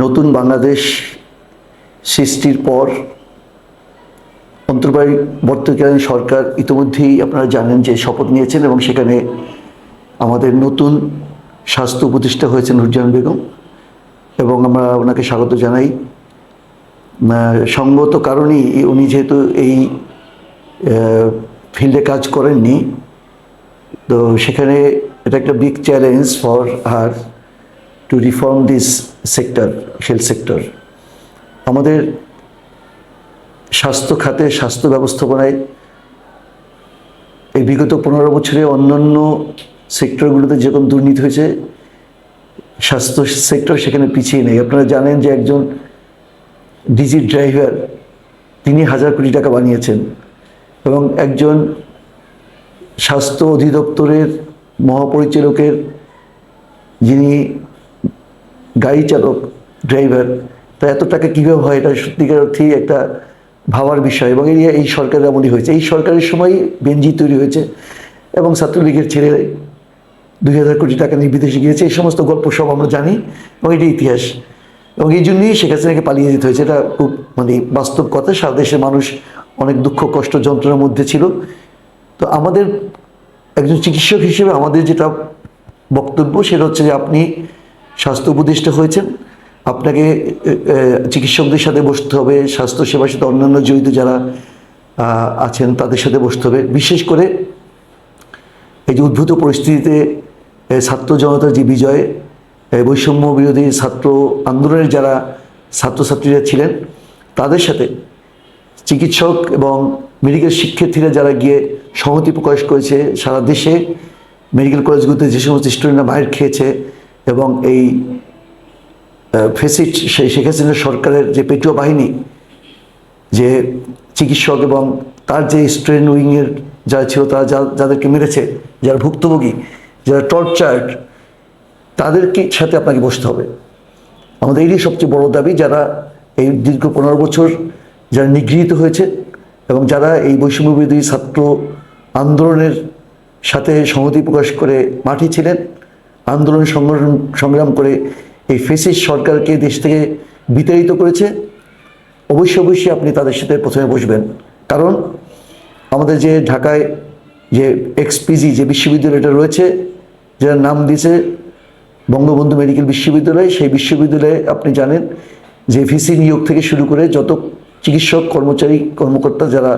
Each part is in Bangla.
নতুন বাংলাদেশ সৃষ্টির পর অন্তর্বর্তীকালীন সরকার ইতিমধ্যেই আপনারা জানেন যে শপথ নিয়েছেন এবং সেখানে আমাদের নতুন স্বাস্থ্য উপদেষ্টা হয়েছেন নুরজাহান বেগম। এবং আমরা ওনাকে স্বাগত জানাই। সঙ্গত কারণেই উনি যেহেতু এই ফিল্ডে কাজ করেননি, তো সেখানে এটা একটা big challenge for her to reform this sector health sector আমাদের স্বাস্থ্য খাতে, স্বাস্থ্য ব্যবস্থাপনায় এই বিগত পনেরো বছরে অন্যান্য সেক্টরগুলোতে যেরকম দুর্নীতি হয়েছে, স্বাস্থ্য সেক্টর সেখানে পিছিয়ে নেই। আপনারা জানেন যে একজন ডিজি ড্রাইভার, তিনি হাজার কোটি টাকা বানিয়েছেন এবং একজন স্বাস্থ্য অধিদপ্তরের মহাপরিচালকের যিনি গাড়ি চালক ড্রাইভার তা এত টাকা কীভাবে হয় এটা সত্যিকার অর্থেই একটা ভাবার বিষয় এবং এই এই সরকারের এমনই হয়েছে। এই সরকারের সময় বেঞ্জি তৈরি হয়েছে এবং ছাত্রলীগের ছেলে দুই হাজার কোটি টাকা নিয়ে বিদেশে গিয়েছে। এই সমস্ত গল্প সব আমরা জানি এবং এটি ইতিহাস। এবং এই জন্যই শেখ হাসিনাকে পালিয়ে যেতে হয়েছে। এটা খুব মানে বাস্তব কথা। সারা দেশের মানুষ অনেক দুঃখ, কষ্ট, যন্ত্রণার মধ্যে ছিল। তো আমাদের একজন চিকিৎসক হিসেবে আমাদের যেটা বক্তব্য সেটা হচ্ছে যে আপনি স্বাস্থ্য উপদেষ্টা হয়েছেন। আপনাকে চিকিৎসকদের সাথে বসতে হবে স্বাস্থ্য সেবার সাথে অন্যান্য জড়িত যারা আছেন তাদের সাথে বসতে হবে। বিশেষ করে এই যে উদ্ভূত পরিস্থিতিতে ছাত্র জনতার যে বিজয় বৈষম্য বিরোধী ছাত্র আন্দোলনের যারা ছাত্রছাত্রীরা ছিলেন, তাদের সাথে চিকিৎসক এবং মেডিকেল শিক্ষার্থীরা যারা গিয়ে সংহতি প্রকাশ করেছে, সারা দেশে মেডিকেল কলেজগুলোতে যে সমস্ত স্টুডেন্টরা বাইর খেয়েছে এবং এই ফেসিট সেই শেখ সরকারের যে পেটুয়া বাহিনী, যে চিকিৎসক এবং তার যে স্ট্রেন উইংয়ের যারা ছিল, তারা যা- যাদেরকে মেরেছে, যারা ভুক্তভোগী, যারা টর্চার্ড, তাদেরকে সাথে আপনাকে বসতে হবে। আমাদের এরই সবচেয়ে বড় দাবি যারা এই দীর্ঘ পনেরো বছর যারা নিগৃহীত হয়েছে এবং যারা এই বৈষম্য বিরোধী ছাত্র আন্দোলনের সাথে সংহতি প্রকাশ করে মাঠে ছিলেন আন্দোলন সংগ্রাম সংগ্রাম করে এই ফেসিস সরকারকে দেশ থেকে বিতাড়িত করেছে, অবশ্যই অবশ্যই আপনি তাদের সাথে প্রথমে বসবেন। কারণ আমাদের যে ঢাকায় যে এক্সপিজি যে বিশ্ববিদ্যালয়টা রয়েছে, যার নাম দিয়েছে বঙ্গবন্ধু মেডিকেল বিশ্ববিদ্যালয়, সেই বিশ্ববিদ্যালয়ে আপনি জানেন যে ভিসি নিয়োগ থেকে শুরু করে যত চিকিৎসক, কর্মচারী, কর্মকর্তা যারা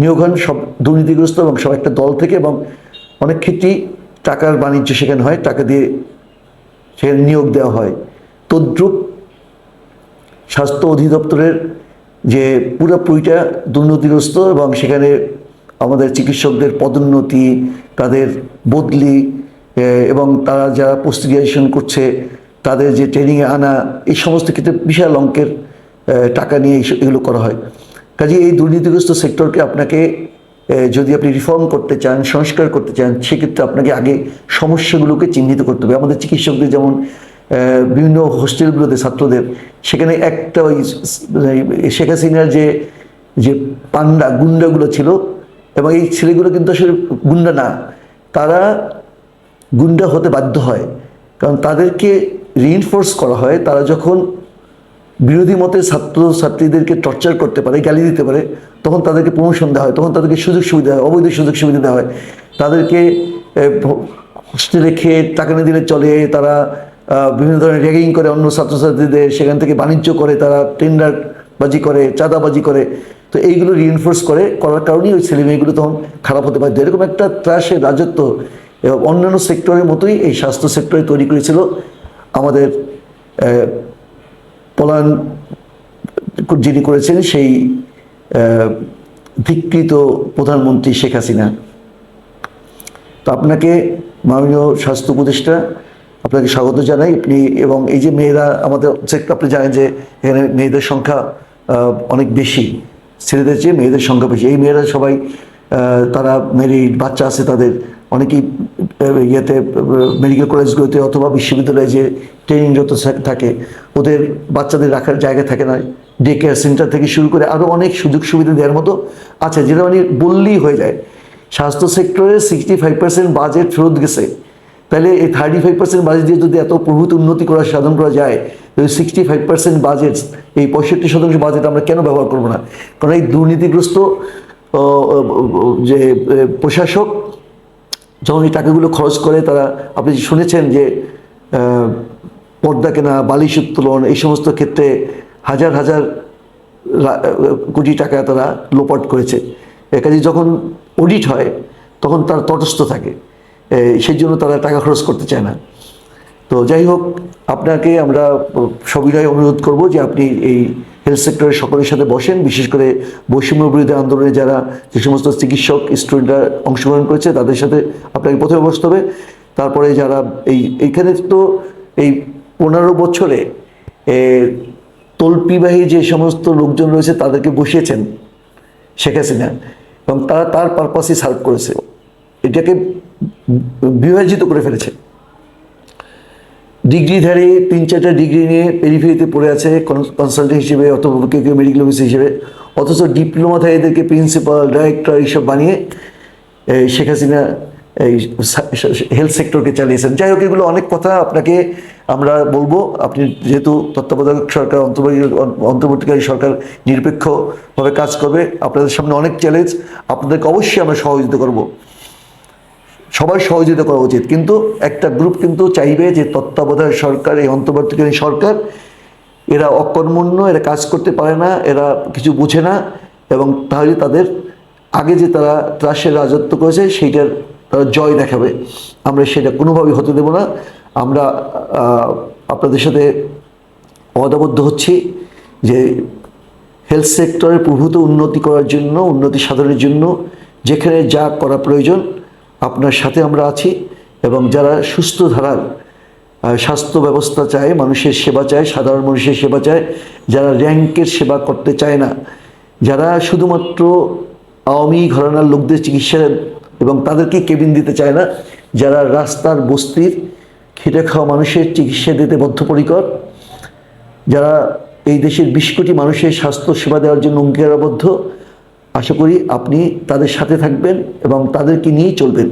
নিয়োগ হন, সব দুর্নীতিগ্রস্ত এবং সব একটা দল থেকে এবং অনেক ক্ষেত্রেই টাকার বাণিজ্য সেখানে হয়, টাকা দিয়ে সেখানে নিয়োগ দেওয়া হয়। তদ্রুপ স্বাস্থ্য অধিদপ্তরের যে পুরোপুরিটা দুর্নীতিগ্রস্ত এবং সেখানে আমাদের চিকিৎসকদের পদোন্নতি, তাদের বদলি এবং তারা যারা পোস্ট গ্রাজুয়েশন করছে, তাদের যে ট্রেনিংয়ে আনা, এই সমস্ত ক্ষেত্রে বিশাল অঙ্কের টাকা নিয়ে এগুলো করা হয়। কাজে এই দুর্নীতিগ্রস্ত সেক্টরকে আপনাকে যদি আপনি রিফর্ম করতে চান, সংস্কার করতে চান, সেক্ষেত্রে আপনাকে আগে সমস্যাগুলোকে চিহ্নিত করতে হবে। আমাদের চিকিৎসকদের যেমন বিভিন্ন হোস্টেলগুলোতে ছাত্রদের, সেখানে একটা ওই এই শেখ হাসিনার যে যে পান্ডা, গুন্ডাগুলো ছিল, এবং এই ছেলেগুলো কিন্তু আসলে গুন্ডা না। তারা গুন্ডা হতে বাধ্য হয়। কারণ তাদেরকে রিইনফোর্স করা হয়। তারা যখন বিরোধী মতের ছাত্র ছাত্রীদেরকে টর্চার করতে পারে, গালি দিতে পারে, তখন তাদেরকে প্রমোশন দেওয়া হয়, তখন তাদেরকে সুযোগ সুবিধা হয়, অবৈধ সুযোগ সুবিধা দেওয়া হয়। তাদেরকে হোস্টেলে খেয়ে টাকা না দিলে চলে, তারা বিভিন্ন ধরনের র্যাগিং করে, অন্য ছাত্রছাত্রীদের সেখান থেকে বাণিজ্য করে, তারা টেন্ডারবাজি করে, চাঁদাবাজি করে। তো এইগুলো রিইনফোর্স করে, করার কারণেই ওই ছেলে মেয়েগুলো তখন খারাপ হতে পারে। এরকম একটা ত্রাসের রাজত্ব এবং অন্যান্য সেক্টরের মতোই এই স্বাস্থ্য সেক্টরে তৈরি করেছিল আমাদের পলায়ন যিনি করেছেন সেই ধিকৃত প্রধানমন্ত্রী শেখ হাসিনা। তো আপনাকে মাননীয় স্বাস্থ্য উপদেষ্টা, আপনাকে স্বাগত জানাই। আপনি এবং এই যে মেয়েরা আমাদের আপনি জানেন যে এখানে মেয়েদের সংখ্যা অনেক বেশি, ছেলেদের চেয়ে মেয়েদের সংখ্যা বেশি। এই মেয়েরা সবাই তারা মেরিট বাচ্চা আছে তাদের, অনেকেই ইয়েতে মেডিকেল কলেজগুলোতে অথবা বিশ্ববিদ্যালয়ে যে ট্রেনিংরত থাক- ওদের বাচ্চাদের রাখার জায়গা থাকে না। ডে কেয়ার সেন্টার থেকে শুরু করে আরও অনেক সুযোগ সুবিধা দেওয়ার মতো আছে, যেটা মানে বললেই হয়ে যায়। স্বাস্থ্য সেক্টরে সিক্সটি ফাইভ পার্সেন্ট বাজেট ফেরত গেছে। তাহলে এই থার্টি ফাইভ পার্সেন্ট বাজেট দিয়ে যদি এত প্রভূত উন্নতি করা সাধন করা যায়, তাহলে সিক্সটি ফাইভ পার্সেন্ট বাজেট এই পঁয়ষট্টি শতাংশ বাজেট আমরা কেন ব্যবহার করব না? কারণ এই দুর্নীতিগ্রস্ত যে প্রশাসক যখন এই টাকাগুলো খরচ করে তারা, আপনি শুনেছেন যে পর্দা কেনা বালিশ উত্তোলন, এই সমস্ত ক্ষেত্রে হাজার হাজার কোটি টাকা তারা লোপাট করেছে। কাজে যখন অডিট হয়, তখন তার তটস্থ থাকে। সেই জন্য তারা টাকা খরচ করতে চায় না। তো যাই হোক, আপনাকে আমরা সবিনয় অনুরোধ করব যে আপনি এই হেলথ সেক্টরের সকলের সাথে বসেন, বিশেষ করে বৈষম্য বিরোধী আন্দোলনে যারা যে সমস্ত চিকিৎসক, স্টুডেন্টরা অংশগ্রহণ করেছে, তাদের সাথে আপনাকে প্রথমে বসতে হবে। তারপরে যারা এই এইখানে তো এই পনেরো বছরে তল্পিবাহী যে সমস্ত লোকজন রয়েছে, তাদেরকে বসিয়েছেন শেখ হাসিনা। এবং তারা তার পারপাসই সার্ভ করেছে। এটাকে বিভাজিত করে ফেলেছে। ডিগ্রিধারী তিন চারটা ডিগ্রি নিয়ে পেরিফেরিতে পড়ে আছে কনসালটেন্ট হিসেবে অথবা কেউ মেডিকেল অফিসার হিসেবে। অথচ ডিপ্লোমাধারীদেরকে প্রিন্সিপাল ডাইরেক্টর এইসব বানিয়ে শেখ হাসিনা এই হেলথ সেক্টরকে চালিয়েছেন। যাই হোক, এগুলো অনেক কথা আপনাকে আমরা বলব। আপনি যেহেতু তত্ত্বাবধায়ক সরকার, অন্তর্বর্তী, অন্তর্বর্তীকারী সরকার নিরপেক্ষভাবে কাজ করবে, আপনাদের সামনে অনেক চ্যালেঞ্জ আপনাদেরকে অবশ্যই আমরা সহযোগিতা করব। সবাই সহযোগিতা করা উচিত। কিন্তু একটা গ্রুপ কিন্তু চাইবে যে তত্ত্বাবধায়ক সরকার, এই অন্তর্বর্তীকালীন সরকার, এরা অকর্মণ্য, এরা কাজ করতে পারে না, এরা কিছু বুঝে না এবং তাহলে তাদের আগে যে তারা ত্রাসের রাজত্ব করেছে, সেইটার তারা জয় দেখাবে। আমরা সেটা কোনোভাবেই হতে দেব না। আমরা আপনাদের সাথে অদাবদ্ধ হচ্ছি যে হেলথ সেক্টরের প্রভূত উন্নতি করার জন্য, উন্নতি সাধনের জন্য যেখানে যা করা প্রয়োজন আপনার সাথে আমরা আছি এবং যারা সুস্থ ধারার স্বাস্থ্য ব্যবস্থা চায়, মানুষের সেবা চায়, সাধারণ মানুষের সেবা চায়, যারা র্যাঙ্কের সেবা করতে চায় না, যারা শুধুমাত্র আওয়ামী ঘরানার লোকদের চিকিৎসা এবং তাদেরকে কেবিন দিতে চায় না, যারা রাস্তার বস্তির খেটে খাওয়া মানুষের চিকিৎসা দিতে বদ্ধপরিকর, যারা এই দেশের বিশ কোটি মানুষের স্বাস্থ্য সেবা দেওয়ার জন্য অঙ্গীকারাবদ্ধ আশা করি আপনি তাদের সাথে থাকবেন এবং তাদেরকে নিয়েই চলবেন।